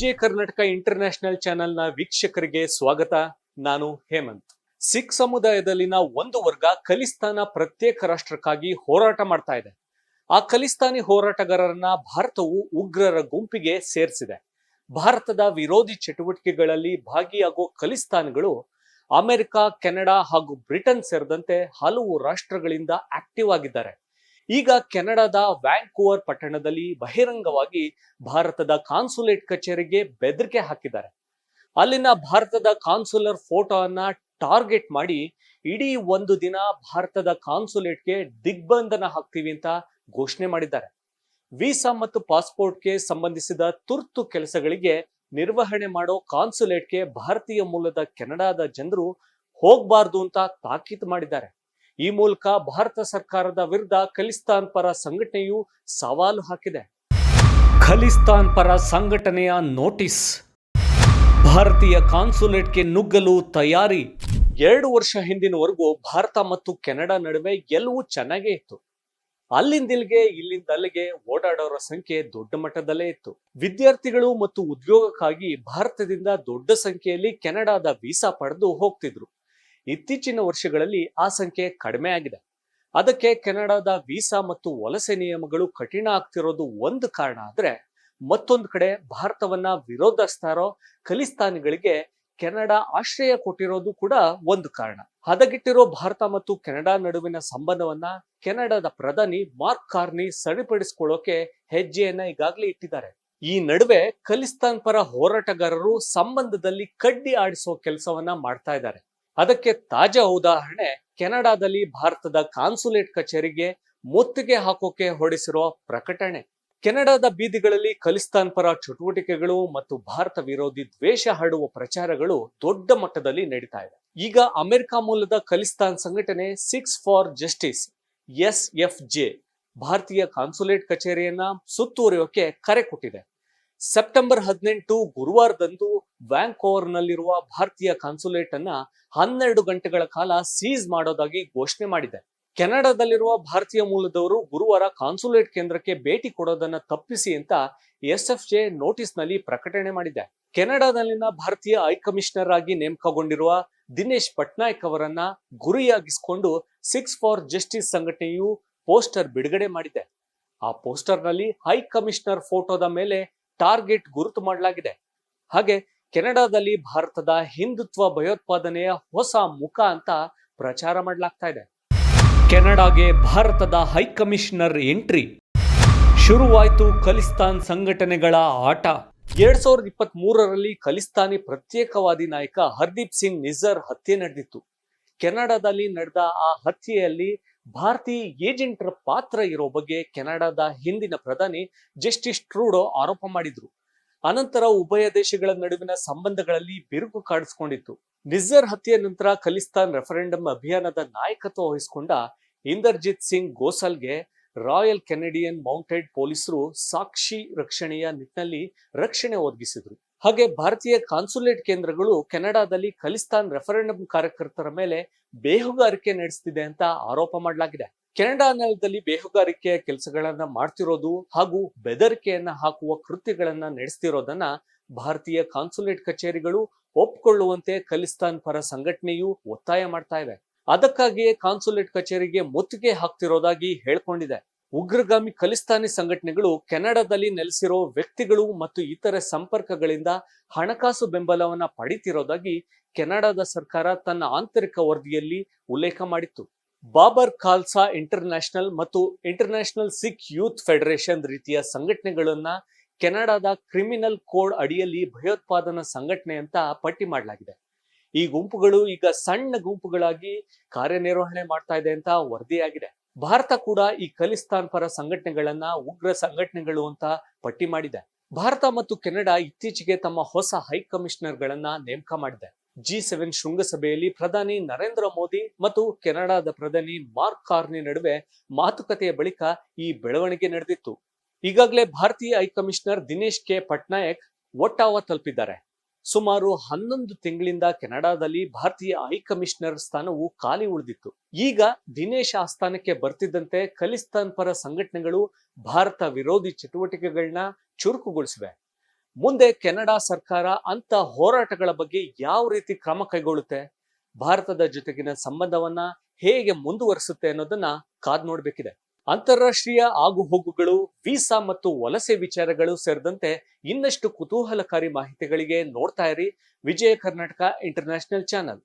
Vijaya Karnataka international ಚಾನೆಲ್ನ ವೀಕ್ಷಕರಿಗೆ ಸ್ವಾಗತ. ನಾನು ಹೇಮಂತ್. ಸಿಖ್ ಸಮುದಾಯದಲ್ಲಿನ ಒಂದು ವರ್ಗ ಖಲಿಸ್ತಾನ ಪ್ರತ್ಯೇಕ ರಾಷ್ಟ್ರಕ್ಕಾಗಿ ಹೋರಾಟ ಮಾಡ್ತಾ ಇದೆ. ಆ ಖಲಿಸ್ತಾನಿ ಹೋರಾಟಗಾರರನ್ನ ಭಾರತವು ಉಗ್ರರ ಗುಂಪಿಗೆ ಸೇರಿಸಿದೆ. ಭಾರತದ ವಿರೋಧಿ ಚಟುವಟಿಕೆಗಳಲ್ಲಿ ಭಾಗಿಯಾಗೋ ಖಲಿಸ್ತಾನ್ಗಳು ಅಮೆರಿಕ, ಕೆನಡಾ ಹಾಗೂ ಬ್ರಿಟನ್ ಸೇರಿದಂತೆ ಹಲವು ರಾಷ್ಟ್ರಗಳಿಂದ ಆಕ್ಟಿವ್ ಆಗಿದ್ದಾರೆ. ಈಗ ಕೆನಡಾದ ವ್ಯಾಂಕೂವರ್ ಪಟ್ಟಣದಲ್ಲಿ ಬಹಿರಂಗವಾಗಿ ಭಾರತದ ಕಾನ್ಸುಲೇಟ್ ಕಚೇರಿಗೆ ಬೆದರಿಕೆ ಹಾಕಿದ್ದಾರೆ. ಅಲ್ಲಿನ ಭಾರತದ ಕಾನ್ಸುಲರ್ ಫೋಟೋವನ್ನ ಟಾರ್ಗೆಟ್ ಮಾಡಿ ಇಡೀ ಒಂದು ದಿನ ಭಾರತದ ಕಾನ್ಸುಲೇಟ್ಗೆ ದಿಗ್ಬಂಧನ ಹಾಕ್ತೀವಿ ಅಂತ ಘೋಷಣೆ ಮಾಡಿದ್ದಾರೆ. ವೀಸಾ ಮತ್ತು ಪಾಸ್ಪೋರ್ಟ್ಗೆ ಸಂಬಂಧಿಸಿದ ತುರ್ತು ಕೆಲಸಗಳಿಗೆ ನಿರ್ವಹಣೆ ಮಾಡೋ ಕಾನ್ಸುಲೇಟ್ಗೆ ಭಾರತೀಯ ಮೂಲದ ಕೆನಡಾದ ಜನರು ಹೋಗ್ಬಾರ್ದು ಅಂತ ತಾಕೀತು ಮಾಡಿದ್ದಾರೆ. ಈ ಮೂಲಕ ಭಾರತ ಸರ್ಕಾರದ ವಿರುದ್ಧ ಖಲಿಸ್ತಾನ್ ಪರ ಸಂಘಟನೆಯು ಸವಾಲು ಹಾಕಿದೆ. ಖಲಿಸ್ತಾನ್ ಪರ ಸಂಘಟನೆಯ ನೋಟಿಸ್. ಭಾರತೀಯ ಕಾನ್ಸುಲೇಟ್ಗೆ ನುಗ್ಗಲು ತಯಾರಿ. ಎರಡು ವರ್ಷ ಹಿಂದಿನವರೆಗೂ ಭಾರತ ಮತ್ತು ಕೆನಡಾ ನಡುವೆ ಎಲ್ಲವೂ ಚೆನ್ನಾಗೇ ಇತ್ತು. ಅಲ್ಲಿಂದಿಲ್ಗೆ ಇಲ್ಲಿಂದ ಅಲ್ಲಿಗೆ ಓಡಾಡೋರ ಸಂಖ್ಯೆ ದೊಡ್ಡ ಮಟ್ಟದಲ್ಲೇ ಇತ್ತು. ವಿದ್ಯಾರ್ಥಿಗಳು ಮತ್ತು ಉದ್ಯೋಗಕ್ಕಾಗಿ ಭಾರತದಿಂದ ದೊಡ್ಡ ಸಂಖ್ಯೆಯಲ್ಲಿ ಕೆನಡಾದ ವೀಸಾ ಪಡೆದು ಹೋಗ್ತಿದ್ರು. ಇತ್ತೀಚಿನ ವರ್ಷಗಳಲ್ಲಿ ಆ ಸಂಖ್ಯೆ ಕಡಿಮೆ ಆಗಿದೆ. ಅದಕ್ಕೆ ಕೆನಡಾದ ವೀಸಾ ಮತ್ತು ವಲಸೆ ನಿಯಮಗಳು ಕಠಿಣ ಆಗ್ತಿರೋದು ಒಂದು ಕಾರಣ ಆದ್ರೆ ಮತ್ತೊಂದು ಕಡೆ ಭಾರತವನ್ನ ವಿರೋಧಿಸ್ತಾ ಇರೋ ಖಲಿಸ್ತಾನಿಗಳಿಗೆ ಕೆನಡಾ ಆಶ್ರಯ ಕೊಟ್ಟಿರೋದು ಕೂಡ ಒಂದು ಕಾರಣ. ಹದಗೆಟ್ಟಿರೋ ಭಾರತ ಮತ್ತು ಕೆನಡಾ ನಡುವಿನ ಸಂಬಂಧವನ್ನ ಕೆನಡಾದ ಪ್ರಧಾನಿ ಮಾರ್ಕ್ ಕಾರ್ನಿ ಸರಿಪಡಿಸಿಕೊಳ್ಳೋಕೆ ಹೆಜ್ಜೆಯನ್ನ ಈಗಾಗಲೇ ಇಟ್ಟಿದ್ದಾರೆ. ಈ ನಡುವೆ ಖಲಿಸ್ತಾನ್ ಪರ ಹೋರಾಟಗಾರರು ಸಂಬಂಧದಲ್ಲಿ ಕಡ್ಡಿ ಆಡಿಸೋ ಕೆಲಸವನ್ನ ಮಾಡ್ತಾ ಇದ್ದಾರೆ. ಅದಕ್ಕೆ ತಾಜಾ ಉದಾಹರಣೆ, ಕೆನಡಾದಲ್ಲಿ ಭಾರತದ ಕಾನ್ಸುಲೇಟ್ ಕಚೇರಿಗೆ ಮುತ್ತಿಗೆ ಹಾಕೋಕೆ ಹೊರಡಿಸಿರುವ ಪ್ರಕಟಣೆ. ಕೆನಡಾದ ಬೀದಿಗಳಲ್ಲಿ ಖಲಿಸ್ತಾನ್ ಪರ ಚಟುವಟಿಕೆಗಳು ಮತ್ತು ಭಾರತ ವಿರೋಧಿ ದ್ವೇಷ ಹರಡುವ ಪ್ರಚಾರಗಳು ದೊಡ್ಡ ಮಟ್ಟದಲ್ಲಿ ನಡೀತಾ ಇದೆ. ಈಗ ಅಮೆರಿಕ ಮೂಲದ ಖಲಿಸ್ತಾನ್ ಸಂಘಟನೆ Sikhs for Justice, S F J, ಭಾರತೀಯ ಕಾನ್ಸುಲೇಟ್ ಕಚೇರಿಯನ್ನ ಸುತ್ತುವರಿಯೋಕೆ ಕರೆ ಕೊಟ್ಟಿದೆ. ಸೆಪ್ಟೆಂಬರ್ ಹದಿನೆಂಟು ಗುರುವಾರದಂದು ವ್ಯಾಂಕೋವರ್ನಲ್ಲಿರುವ ಭಾರತೀಯ ಕಾನ್ಸುಲೇಟ್ ಅನ್ನ ಹನ್ನೆರಡು ಗಂಟೆಗಳ ಕಾಲ ಸೀಸ್ ಮಾಡೋದಾಗಿ ಘೋಷಣೆ ಮಾಡಿದೆ. ಕೆನಡಾದಲ್ಲಿರುವ ಭಾರತೀಯ ಮೂಲದವರು ಗುರುವಾರ ಕಾನ್ಸುಲೇಟ್ ಕೇಂದ್ರಕ್ಕೆ ಭೇಟಿ ಕೊಡೋದನ್ನ ತಪ್ಪಿಸಿ ಅಂತ ಎಸ್ ಎಫ್ ಜೆ ನೋಟಿಸ್ನಲ್ಲಿ ಪ್ರಕಟಣೆ ಮಾಡಿದೆ. ಕೆನಡಾದಲ್ಲಿನ ಭಾರತೀಯ ಹೈಕಮಿಷನರ್ ಆಗಿ ನೇಮಕಗೊಂಡಿರುವ ದಿನೇಶ್ ಪಟ್ನಾಯಕ್ ಅವರನ್ನ ಗುರಿಯಾಗಿಸಿಕೊಂಡು ಸಿಕ್ಸ್ ಫಾರ್ ಜಸ್ಟಿಸ್ ಸಂಘಟನೆಯು ಪೋಸ್ಟರ್ ಬಿಡುಗಡೆ ಮಾಡಿದೆ. ಆ ಪೋಸ್ಟರ್ನಲ್ಲಿ ಹೈ ಕಮಿಷನರ್ ಫೋಟೋದ ಮೇಲೆ ಟಾರ್ಗೆಟ್ ಗುರುತು ಮಾಡಲಾಗಿದೆ. ಹಾಗೆ ಕೆನಡಾದಲ್ಲಿ ಭಾರತದ ಹಿಂದುತ್ವ ಭಯೋತ್ಪಾದನೆಯ ಹೊಸ ಮುಖ ಅಂತ ಪ್ರಚಾರ ಮಾಡಲಾಗ್ತಾ ಇದೆ. ಕೆನಡಾಗೆ ಭಾರತದ ಹೈಕಮಿಷನರ್ ಎಂಟ್ರಿ. ಶುರುವಾಯಿತು ಖಲಿಸ್ತಾನ್ ಸಂಘಟನೆಗಳ ಆಟ. ಎರಡ್ ಸಾವಿರದ ಇಪ್ಪತ್ತ್ ಮೂರರಲ್ಲಿ ಖಲಿಸ್ತಾನಿ ಪ್ರತ್ಯೇಕವಾದಿ ನಾಯಕ ಹರ್ದೀಪ್ ಸಿಂಗ್ ನಿಜರ್ ಹತ್ಯೆ ನಡೆದಿತ್ತು. ಕೆನಡಾದಲ್ಲಿ ನಡೆದ ಆ ಹತ್ಯೆಯಲ್ಲಿ ಭಾರತೀಯ ಏಜೆಂಟರ ಪಾತ್ರ ಇರೋ ಬಗ್ಗೆ ಕೆನಡಾದ ಹಿಂದಿನ ಪ್ರಧಾನಿ ಜಸ್ಟಿಸ್ ಟ್ರೂಡೋ ಆರೋಪ ಮಾಡಿದ್ರು. ಅನಂತರ ಉಭಯ ದೇಶಗಳ ನಡುವಿನ ಸಂಬಂಧಗಳಲ್ಲಿ ಬಿರುಕು ಕಾಣಿಸಿಕೊಂಡಿತ್ತು ನಿಜರ್ ಹತ್ಯೆ ನಂತರ ಖಲಿಸ್ತಾನ್ ರೆಫರೆಂಡಂ ಅಭಿಯಾನದ ನಾಯಕತ್ವ ವಹಿಸಿಕೊಂಡ ಇಂದರ್ಜಿತ್ ಸಿಂಗ್ ಗೋಸಲ್ಗೆ ರಾಯಲ್ ಕೆನಡಿಯನ್ ಮೌಂಟೆಡ್ ಪೊಲೀಸರು ಸಾಕ್ಷಿ ರಕ್ಷಣೆಯ ನಿಟ್ಟಿನಲ್ಲಿ ರಕ್ಷಣೆ ಒದಗಿಸಿದ್ರು. ಹಾಗೆ ಭಾರತೀಯ ಕಾನ್ಸುಲೇಟ್ ಕೇಂದ್ರಗಳು ಕೆನಡಾದಲ್ಲಿ ಖಲಿಸ್ತಾನ್ ರೆಫರೆಂಡಮ್ ಕಾರ್ಯಕರ್ತರ ಮೇಲೆ ಬೇಹುಗಾರಿಕೆ ನಡೆಸ್ತಿದೆ ಅಂತ ಆರೋಪ ಮಾಡಲಾಗಿದೆ. ಕೆನಡಾ ನೆಲದಲ್ಲಿ ಬೇಹುಗಾರಿಕೆಯ ಕೆಲಸಗಳನ್ನ ಮಾಡ್ತಿರೋದು ಹಾಗೂ ಬೆದರಿಕೆಯನ್ನ ಹಾಕುವ ಕೃತ್ಯಗಳನ್ನ ನಡೆಸ್ತಿರೋದನ್ನ ಭಾರತೀಯ ಕಾನ್ಸುಲೇಟ್ ಕಚೇರಿಗಳು ಒಪ್ಕೊಳ್ಳುವಂತೆ ಖಲಿಸ್ತಾನ್ ಪರ ಸಂಘಟನೆಯು ಒತ್ತಾಯ ಮಾಡ್ತಾ ಇವೆ ಅದಕ್ಕಾಗಿಯೇ ಕಾನ್ಸುಲೇಟ್ ಕಚೇರಿಗೆ ಮುತ್ತಿಗೆ ಹಾಕ್ತಿರೋದಾಗಿ ಹೇಳ್ಕೊಂಡಿದೆ. ಉಗ್ರಗಾಮಿ ಖಲಿಸ್ತಾನಿ ಸಂಘಟನೆಗಳು ಕೆನಡಾದಲ್ಲಿ ನೆಲೆಸಿರೋ ವ್ಯಕ್ತಿಗಳು ಮತ್ತು ಇತರೆ ಸಂಪರ್ಕಗಳಿಂದ ಹಣಕಾಸು ಬೆಂಬಲವನ್ನ ಪಡಿತಿರೋದಾಗಿ ಕೆನಡಾದ ಸರ್ಕಾರ ತನ್ನ ಆಂತರಿಕ ವರದಿಯಲ್ಲಿ ಉಲ್ಲೇಖ ಮಾಡಿತ್ತು. ಬಾಬರ್ ಖಾಲ್ಸಾ ಇಂಟರ್ನ್ಯಾಷನಲ್ ಮತ್ತು ಇಂಟರ್ನ್ಯಾಷನಲ್ ಸಿಖ್ ಯೂತ್ ಫೆಡರೇಷನ್ ರೀತಿಯ ಸಂಘಟನೆಗಳನ್ನ ಕೆನಡಾದ ಕ್ರಿಮಿನಲ್ ಕೋಡ್ ಅಡಿಯಲ್ಲಿ ಭಯೋತ್ಪಾದನಾ ಸಂಘಟನೆ ಅಂತ ಪಟ್ಟಿ ಮಾಡಲಾಗಿದೆ. ಈ ಗುಂಪುಗಳು ಈಗ ಸಣ್ಣ ಗುಂಪುಗಳಾಗಿ ಕಾರ್ಯನಿರ್ವಹಣೆ ಮಾಡ್ತಾ ಇದೆ ಅಂತ ವರದಿಯಾಗಿದೆ. ಭಾರತ ಕೂಡ ಈ ಖಲಿಸ್ತಾನ್ ಪರ ಸಂಘಟನೆಗಳನ್ನ, ಉಗ್ರ ಸಂಘಟನೆಗಳು ಅಂತ ಪಟ್ಟಿ ಮಾಡಿದೆ. ಭಾರತ ಮತ್ತು ಕೆನಡಾ ಇತ್ತೀಚೆಗೆ ತಮ್ಮ ಹೊಸ ಹೈ ಕಮಿಷನರ್ಗಳನ್ನ ನೇಮಕ ಮಾಡಿದೆ. ಜಿ ಸೆವೆನ್ ಶೃಂಗಸಭೆಯಲ್ಲಿ ಪ್ರಧಾನಿ ನರೇಂದ್ರ ಮೋದಿ ಮತ್ತು ಕೆನಡಾದ ಪ್ರಧಾನಿ ಮಾರ್ಕ್ ಕಾರ್ನಿ ನಡುವೆ ಮಾತುಕತೆಯ ಬಳಿಕ ಈ ಬೆಳವಣಿಗೆ ನಡೆದಿತ್ತು. ಈಗಾಗಲೇ ಭಾರತೀಯ high commissioner Dinesh K. Patnaik Ottawa ತಲುಪಿದ್ದಾರೆ. ಸುಮಾರು ಹನ್ನೊಂದು ತಿಂಗಳಿಂದ ಕೆನಡಾದಲ್ಲಿ ಭಾರತೀಯ ಹೈಕಮಿಷನರ್ ಸ್ಥಾನವು ಖಾಲಿ ಉಳಿದಿತ್ತು. ಈಗ ದಿನೇಶ್ ಆ ಸ್ಥಾನಕ್ಕೆ ಬರ್ತಿದ್ದಂತೆ ಖಲಿಸ್ತಾನ್ ಪರ ಸಂಘಟನೆಗಳು ಭಾರತ ವಿರೋಧಿ ಚಟುವಟಿಕೆಗಳನ್ನ ಚುರುಕುಗೊಳಿಸಿವೆ. ಮುಂದೆ ಕೆನಡಾ ಸರ್ಕಾರ ಅಂತ ಹೋರಾಟಗಳ ಬಗ್ಗೆ ಯಾವ ರೀತಿ ಕ್ರಮ ಕೈಗೊಳ್ಳುತ್ತೆ? ಭಾರತದ ಜೊತೆಗಿನ ಸಂಬಂಧವನ್ನ ಹೇಗೆ ಮುಂದುವರಿಸುತ್ತೆ ಅನ್ನೋದನ್ನ ಕಾದ್ ನೋಡ್ಬೇಕಿದೆ. ಅಂತಾರಾಷ್ಟ್ರೀಯ ಆಗುಹೋಗುಗಳು, ವೀಸಾ ಮತ್ತು ವಲಸೆ ವಿಚಾರಗಳು ಸೇರಿದಂತೆ ಇನ್ನಷ್ಟು ಕುತೂಹಲಕಾರಿ ಮಾಹಿತಿಗಳಿಗೆ ನೋಡ್ತಾ ಇರಿ ವಿಜಯ ಕರ್ನಾಟಕ ಇಂಟರ್ನ್ಯಾಷನಲ್ ಚಾನಲ್.